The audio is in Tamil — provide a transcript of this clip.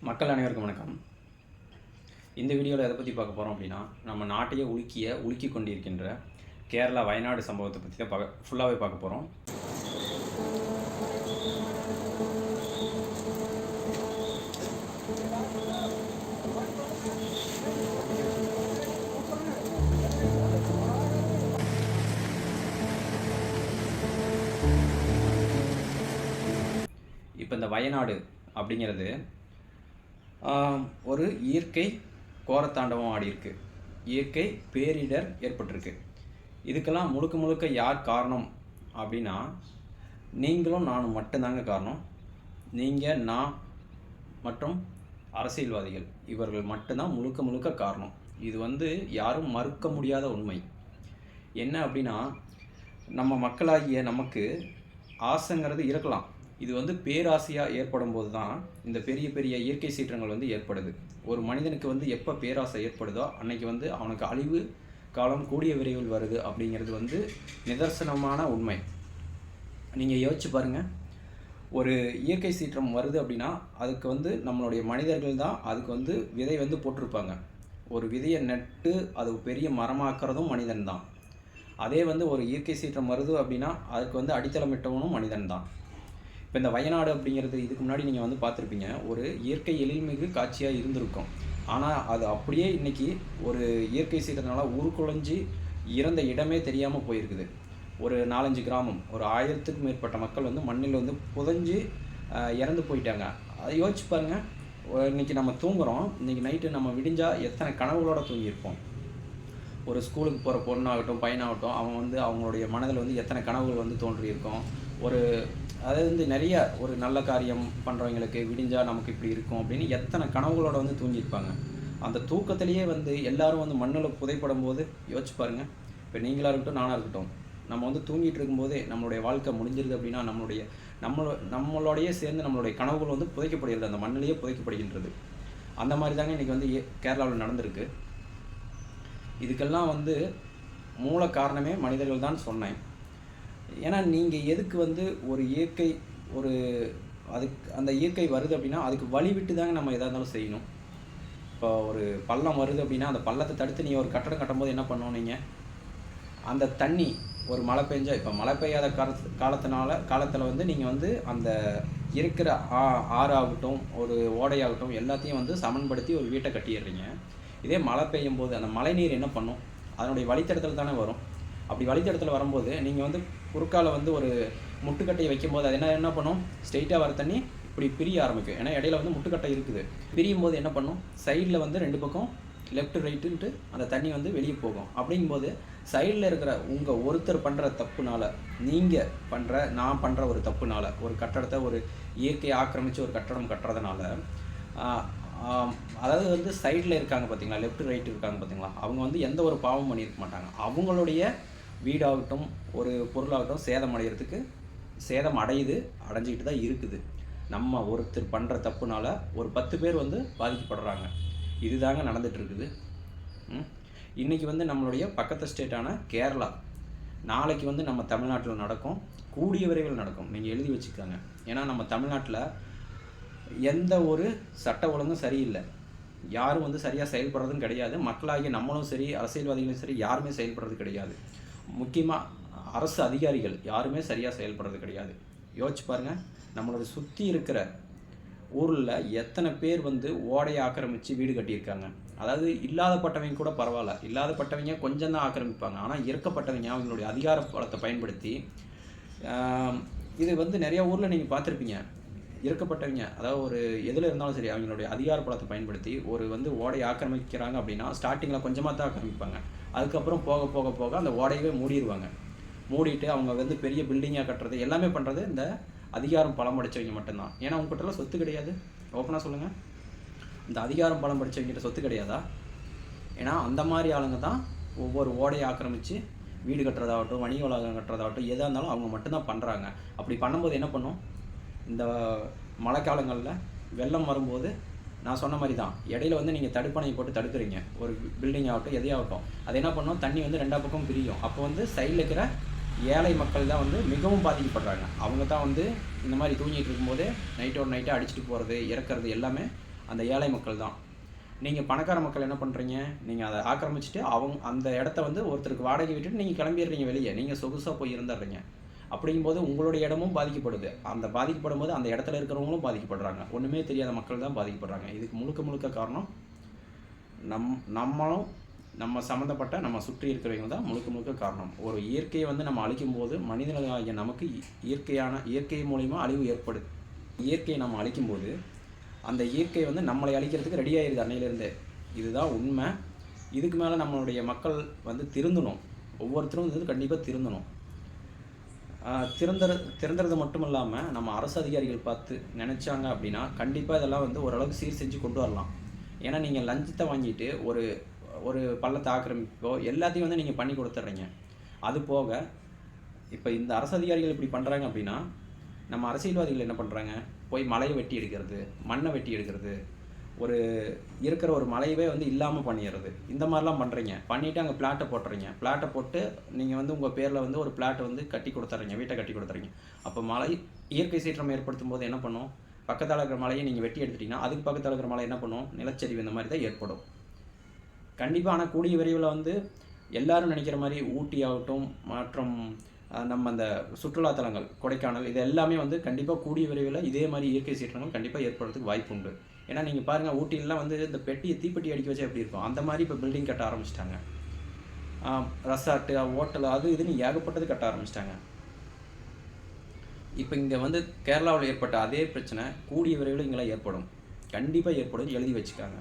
மக்கள் அனைவருக்கும் வணக்கம். இந்த வீடியோவில் எதை பற்றி பார்க்க போகிறோம் அப்படின்னா நம்ம நாட்டையே உலுக்கிய உலுக்கி கொண்டிருக்கின்ற கேரளா வயநாடு சம்பவத்தை பற்றி தான் பார்க்க ஃபுல்லாகவே பார்க்க போகிறோம் இப்போ இந்த வயநாடு அப்படிங்கிறது ஒரு இயற்கை கோரத்தாண்டவம் ஆடியிருக்கு இயற்கை பேரிடர் ஏற்பட்டிருக்கு. இதுக்கெல்லாம் முழுக்க முழுக்க யார் காரணம் அப்படின்னா நீங்களும் நானும் மட்டும்தாங்க காரணம். நீங்கள் நான் மற்றும் அரசியல்வாதிகள் இவர்கள் மட்டும்தான் முழுக்க முழுக்க காரணம். இது வந்து யாரும் மறுக்க முடியாத உண்மை. என்ன அப்படின்னா நம்ம மக்களாகிய நமக்கு ஆசைங்கிறது இருக்கலாம். இது வந்து பேராசையாக ஏற்படும் போது தான் இந்த பெரிய பெரிய இயற்கை சீற்றங்கள் வந்து ஏற்படுது. ஒரு மனிதனுக்கு வந்து எப்போ பேராசை ஏற்படுதோ அன்னைக்கு வந்து அவனுக்கு அழிவு காலம் கூடிய விரைவில் வருது அப்படிங்கிறது வந்து நிதர்சனமான உண்மை. நீங்கள் யோசிச்சு பாருங்கள் ஒரு இயற்கை சீற்றம் வருது அப்படின்னா அதுக்கு வந்து நம்மளுடைய மனிதர்கள் தான் அதுக்கு வந்து விதை வந்து போட்டிருப்பாங்க. ஒரு விதையை நட்டு அது பெரிய மரமாக்குறதும் மனிதன் தான். அதே வந்து ஒரு இயற்கை சீற்றம் வருது அப்படின்னா அதுக்கு வந்து அடித்தளமிட்டவனும் மனிதன் தான். இப்போ இந்த வயநாடு அப்படிங்கிறது இதுக்கு முன்னாடி நீங்கள் வந்து பார்த்துருப்பீங்க. ஒரு இயற்கை எழில்மிகு காட்சியாக இருந்திருக்கும். ஆனால் அது அப்படியே இன்றைக்கி ஒரு இயற்கை சீற்றத்தினால உருக்குலைஞ்சி இறந்த இடமே தெரியாமல் போயிருக்குது. ஒரு நாலஞ்சு கிராமம் ஒரு ஆயிரத்துக்கும் மேற்பட்ட மக்கள் வந்து மண்ணில் வந்து புதஞ்சு இறந்து போயிட்டாங்க. அதை யோசிச்சு பாருங்க. இன்றைக்கி இன்னைக்கு நம்ம தூங்குகிறோம் இன்னைக்கு நைட்டு நம்ம விடிஞ்சால் எத்தனை கனவுகளோடு தூங்கியிருப்போம். ஒரு ஸ்கூலுக்கு போகிற பொண்ணாகட்டும் பையனாகட்டும் அவன் வந்து அவங்களுடைய மனதில் வந்து எத்தனை கனவுகள் வந்து தோன்றியிருக்கும். ஒரு அதாவது வந்து நிறைய ஒரு நல்ல காரியம் பண்ணுறவங்களுக்கு விடிஞ்சால் நமக்கு இப்படி இருக்கும் அப்படின்னு எத்தனை கனவுகளோட வந்து தூங்கியிருப்பாங்க. அந்த தூக்கத்திலேயே வந்து எல்லாரும் வந்து மண்ணில் புதைப்படும் போது யோசிச்சு பாருங்க. இப்போ நீங்களாக இருக்கட்டும் நானாக இருக்கட்டும். நம்ம வந்து தூங்கிட்டு இருக்கும்போதே நம்மளுடைய வாழ்க்கை முடிஞ்சிருது அப்படின்னா நம்மளுடைய நம்மளோ நம்மளோடையே சேர்ந்து நம்மளுடைய கனவுகள் வந்து புதைக்கப்படுகிறது. அந்த மண்ணிலேயே புதைக்கப்படுகின்றது. அந்த மாதிரி தாங்க இன்றைக்கி வந்து கேரளாவில் நடந்திருக்கு. இதுக்கெல்லாம் வந்து மூல காரணமே மனிதர்கள் தான் சொன்னேன். ஏன்னா நீங்கள் எதுக்கு வந்து ஒரு இயற்கை ஒரு அதுக்கு அந்த இயற்கை வருது அப்படின்னா அதுக்கு வழி விட்டு தாங்க நம்ம எதாக இருந்தாலும் செய்யணும். இப்போ ஒரு பள்ளம் வருது அப்படின்னா அந்த பள்ளத்தை தடுத்து நீங்கள் ஒரு கட்டடம் கட்டும்போது என்ன பண்ணணும் நீங்கள் அந்த தண்ணி ஒரு மழை பெஞ்சா இப்போ மழை பெய்யாத காலத்து காலத்தினால காலத்தில் வந்து நீங்கள் வந்து அந்த இருக்கிற ஆ ஆறாகட்டும் ஒரு ஓடையாகட்டும் எல்லாத்தையும் வந்து சமன்படுத்தி ஒரு வீட்டை கட்டிடுறீங்க. இதே மழை பெய்யும் போது அந்த மழை நீர் என்ன பண்ணும்? அதனுடைய வழித்தடத்தில் தானே வரும். அப்படி வழித்தடத்தில் வரும்போது நீங்கள் வந்து குறுக்கால வந்து ஒரு முட்டுக்கட்டையை வைக்கும்போது அது என்ன என்ன பண்ணும்? ஸ்ட்ரெயிட்டாக வர தண்ணி இப்படி பிரிய ஆரம்பிக்கும். ஏன்னா இடையில வந்து முட்டுக்கட்டை இருக்குது. பிரியும் போது என்ன பண்ணும்? சைடில் வந்து ரெண்டு பக்கம் லெஃப்ட் ரைட்டுன்ட்டு அந்த தண்ணி வந்து வெளியே போகும். அப்படிங்கும்போது சைடில் இருக்கிற உங்கள் ஒருத்தர் பண்ணுற தப்புனால நீங்கள் பண்ணுற நான் பண்ணுற ஒரு தப்புனால ஒரு கட்டடத்தை ஒரு இயற்கையை ஆக்கிரமித்து ஒரு கட்டடம் கட்டுறதுனால அதாவது வந்து சைடில் இருக்காங்க பார்த்தீங்களா லெஃப்ட் ரைட் இருக்காங்க பார்த்தீங்களா அவங்க வந்து எந்த ஒரு பாவம் பண்ணியிருக்க மாட்டாங்க. அவங்களுடைய வீடாகட்டும் ஒரு பொருளாகட்டும் சேதம் அடைகிறதுக்கு சேதம் அடையுது அடைஞ்சிக்கிட்டு தான் இருக்குது. நம்ம ஒருத்தர் பண்ணுற தப்புனால ஒரு பத்து பேர் வந்து பாதிக்கப்படுறாங்க. இதுதாங்க நடந்துகிட்ருக்குது. இருக்குது இன்னைக்கு வந்து நம்மளுடைய பக்கத்து ஸ்டேட்டான கேரளா. நாளைக்கு வந்து நம்ம தமிழ்நாட்டில் நடக்கும் கூடிய விரைவில் நடக்கும். நீங்கள் எழுதி வச்சுக்கோங்க. ஏன்னா நம்ம தமிழ்நாட்டில் எந்த ஒரு சட்ட ஒழுங்கும் சரியில்லை. யாரும் வந்து சரியாக செயல்படுறதும் கிடையாது. மக்களாகிய நம்மளும் சரி அரசியல்வாதிகளும் சரி யாருமே செயல்படுறது கிடையாது. முக்கியமாக அரசு அதிகாரிகள் யாருமே சரியாக செயல்படுறது கிடையாது. யோசிச்சு பாருங்க நம்மளோட சுற்றி இருக்கிற ஊரில் எத்தனை பேர் வந்து ஓடையை ஆக்கிரமித்து வீடு கட்டியிருக்காங்க. அதாவது இல்லாதப்பட்டவங்க கூட பரவாயில்ல. இல்லாதப்பட்டவங்க கொஞ்சம் தான் ஆக்கிரமிப்பாங்க. ஆனால் இறக்கப்பட்டவங்க அவங்களுடைய அதிகார பலத்தை பயன்படுத்தி இது வந்து நிறையா ஊரில் நீங்கள் பார்த்துருப்பீங்க. இறக்கப்பட்டவங்க அதாவது ஒரு எதில் இருந்தாலும் சரி அவங்களுடைய அதிகார பலத்தை பயன்படுத்தி ஒரு வந்து ஓடையை ஆக்கிரமிக்கிறாங்க அப்படின்னா ஸ்டார்டிங்கில் கொஞ்சமாக தான் ஆக்கிரமிப்பாங்க. அதுக்கப்புறம் போக போக போக அந்த ஓடையவே மூடிடுவாங்க மூடிட்டு அவங்க வந்து பெரிய பில்டிங்காக கட்டுறது எல்லாமே பண்ணுறது இந்த அதிகாரம் பலம் படித்தவங்க மட்டும்தான். ஏன்னா உங்ககிட்டலாம் சொத்து கிடையாது. ஓப்பனாக சொல்லுங்கள் இந்த அதிகாரம் பலம் படித்தவங்கிட்ட சொத்து கிடையாதா? ஏன்னா அந்த மாதிரி ஆளுங்க தான் ஒவ்வொரு ஓடையை ஆக்கிரமித்து வீடு கட்டுறதாகட்டும் வணிக வளாகம் கட்டுறதாகட்டும் எதாக இருந்தாலும் அவங்க மட்டும்தான் பண்ணுறாங்க அப்படி பண்ணும்போது என்ன பண்ணும்? இந்த மழைக்காலங்களில் வெள்ளம் வரும்போது நான் சொன்ன மாதிரி தான் இடையில வந்து நீங்கள் தடுப்பணை போட்டு தடுக்கிறீங்க. ஒரு பில்டிங் ஆகட்டும் எதையாகட்டும். அது என்ன பண்ணும்? தண்ணி வந்து ரெண்டா பக்கம் பிரியும். அப்போ வந்து சைடில் இருக்கிற ஏழை மக்கள் தான் வந்து மிகவும் பாதிக்கப்படுறாங்க. அவங்க தான் வந்து இந்த மாதிரி தூங்கிட்டு இருக்கும்போது நைட்டோட நைட்டாக அடிச்சுட்டு போகிறது இறக்குறது எல்லாமே அந்த ஏழை மக்கள் தான். நீங்கள் பணக்கார மக்கள் என்ன பண்ணுறீங்க நீங்கள் அதை ஆக்கிரமிச்சிட்டு அவங்க அந்த இடத்த வந்து ஒருத்தருக்கு வாடகை விட்டுட்டு நீங்கள் கிளம்பிடுறீங்க வெளியே. நீங்கள் சொகுசாக போய் இருந்துடுறீங்க. அப்படிங்கும்போது உங்களுடைய இடமும் பாதிக்கப்படுது. அந்த பாதிக்கப்படும் போது அந்த இடத்துல இருக்கிறவங்களும் பாதிக்கப்படுறாங்க. ஒன்றுமே தெரியாத மக்கள் தான் பாதிக்கப்படுறாங்க. இதுக்கு முழுக்க முழுக்க காரணம் நம் நம்மளும் நம்ம சம்மந்தப்பட்ட நம்ம சுற்றி இருக்கிறவங்க தான் முழுக்க முழுக்க காரணம். ஒரு இயற்கையை வந்து நம்ம அழிக்கும் போது மனிதர்களாகிய நமக்கு இ- இயற்கையான இயற்கை மூலிமா அழிவு ஏற்படுது இயற்கையை நம்ம அழிக்கும் போது அந்த இயற்கை வந்து நம்மளை அழிக்கிறதுக்கு ரெடி ஆயிருது அன்னையிலேருந்தே. இதுதான் உண்மை. இதுக்கு மேலே நம்மளுடைய மக்கள் வந்து திருந்தணும். ஒவ்வொருத்தரும் வந்து கண்டிப்பாக திருந்தணும். திறந்துற திறந்துறது மட்டும் இல்லாமல் நம்ம அரசு அதிகாரிகள் பார்த்து நினச்சாங்க அப்படின்னா கண்டிப்பாக இதெல்லாம் வந்து ஓரளவுக்கு சீர் செஞ்சு கொண்டு வரலாம். ஏன்னா நீங்கள் லஞ்சத்தை வாங்கிட்டு ஒரு ஒரு பள்ளத்தை ஆக்கிரமிப்போ எல்லாத்தையும் வந்து நீங்கள் பண்ணி கொடுத்துட்றீங்க. அது போக இப்போ இந்த அரசு அதிகாரிகள் இப்படி பண்ணுறாங்க அப்படின்னா நம்ம அரசியல்வாதிகள் என்ன பண்ணுறாங்க போய் மலையை வெட்டி எடுக்கிறது மண்ணை வெட்டி எடுக்கிறது ஒரு இருக்கிற ஒரு மலையவே வந்து இல்லாமல் பண்ணிடுறது. இந்த மாதிரிலாம் பண்ணுறீங்க பண்ணிவிட்டு அங்கே பிளாட்டை போட்டுறீங்க. பிளாட்டை போட்டு நீங்கள் வந்து உங்கள் பேரில் வந்து ஒரு பிளாட்டை வந்து கட்டி கொடுத்துறீங்க. வீட்டை கட்டி கொடுத்துறீங்க. அப்போ மலை இயற்கை சீற்றம் ஏற்படுத்தும் போது என்ன பண்ணும்? பக்கத்தில் இருக்கிற மலையை நீங்கள் வெட்டி எடுத்துட்டீங்கன்னா அதுக்கு பக்கத்தில் இருக்கிற மலை என்ன பண்ணும்? நிலச்சரிவு இந்த மாதிரி தான் ஏற்படும். கண்டிப்பாக ஆனால் கூடிய விரைவில் வந்து எல்லோரும் நினைக்கிற மாதிரி ஊட்டி ஆகட்டும் மற்றும் நம்ம அந்த சுற்றுலாத்தலங்கள் கொடைக்கானல் இது எல்லாமே வந்து கண்டிப்பாக கூடிய விரைவில் இதே மாதிரி இயற்கை சீற்றங்கள் கண்டிப்பாக ஏற்படுறதுக்கு வாய்ப்பு உண்டு ஏன்னா நீங்கள் பாருங்கள் ஊட்டிலலாம் வந்து இந்த பெட்டியை தீப்பெட்டி அடிக்க வச்சா எப்படி இருக்கும்? அந்த மாதிரி இப்போ பில்டிங் கட்ட ஆரம்பிச்சிட்டாங்க. ரெசார்ட்டு ஹோட்டல் அது இதுன்னு ஏகப்பட்டது கட்ட ஆரம்பிச்சிட்டாங்க. இப்போ இங்கே வந்து கேரளாவில் ஏற்பட்ட அதே பிரச்சனை கூடிய விரைவில் இங்கெல்லாம் ஏற்படும். கண்டிப்பாக ஏற்படும் எழுதி வச்சுக்காங்க.